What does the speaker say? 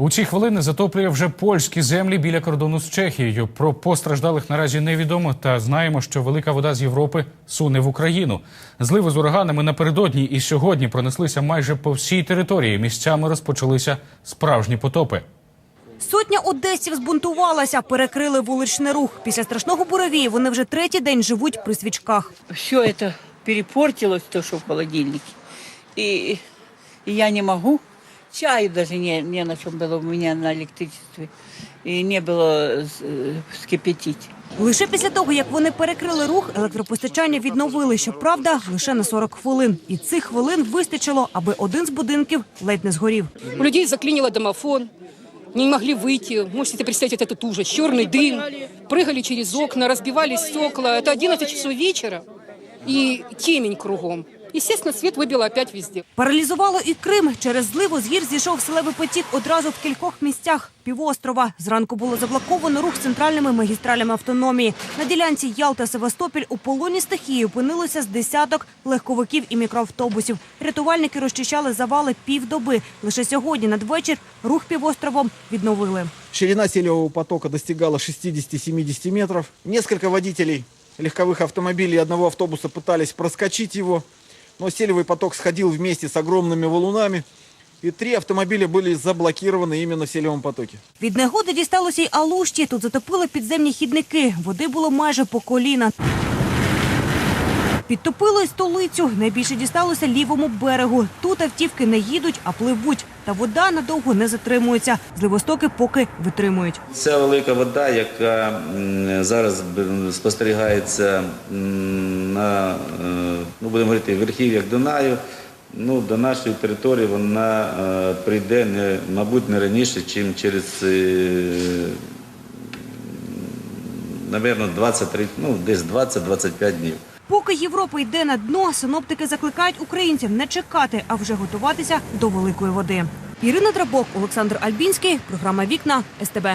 У ці хвилини затоплює вже польські землі біля кордону з Чехією. Про постраждалих наразі невідомо, та знаємо, що велика вода з Європи суне в Україну. Зливи з ураганами напередодні і сьогодні пронеслися майже по всій території. Місцями розпочалися справжні потопи. Сотня одесів збунтувалася, перекрили вуличний рух. Після страшного буревію вони вже третій день живуть при свічках. все это перепортилось, то, что в холодильнике. И, и я не могу. Чаю даже не, не на чем было у меня на электричестве. И не было э, вскипятить. Лише після того, як вони перекрили рух, електропостачання відновили, щоправда, лише на 40 хвилин. І цих хвилин вистачило, аби один з будинків ледь не згорів. У людей заклинило домофон, не могли выйти. Можете себе представить вот этот ужас. Черный дым, прыгали через окна, разбивали стекла. Это 11 часов вечера и темень кругом. Естественно, свет выбило опять везде. Паралізувало і Крим. Через зливу з гір зійшов селевий потік одразу в кількох місцях півострова. Зранку було заблоковано рух центральними магістралями автономії. На ділянці Ялта-Севастополь у полоні стихії опинилося з десяток легковиків і мікроавтобусів. Рятувальники розчищали завали півдоби. Лише сьогодні надвечір рух півостровом відновили. Ширина селевого потока достигала 60-70 метров. Несколько водителей легковых автомобилей и одного автобуса пытались проскочить его, но селевый поток сходил вместе с огромными валунами, и три автомобиля были заблокированы именно в селевом потоке. Від негоди дісталося й Алушті. Тут затопили підземні хідники. Води було майже по коліна. Підтопило столицю. Найбільше дісталося лівому берегу. Тут автівки не їдуть, а пливуть. Та вода надовго не затримується. Зливостоки поки витримують. Ця велика вода, яка зараз спостерігається на, е, ну будемо говорити, верхів'ях Дунаю, ну, до нашої території вона е, прийде, не, мабуть, не раніше, ніж через, е, напевно, 23, ну, десь 20-25 днів. Поки Європа йде на дно, синоптики закликають українців не чекати, а вже готуватися до великої води. Ірина Драбок, Олександр Альбінський, програма Вікна СТБ.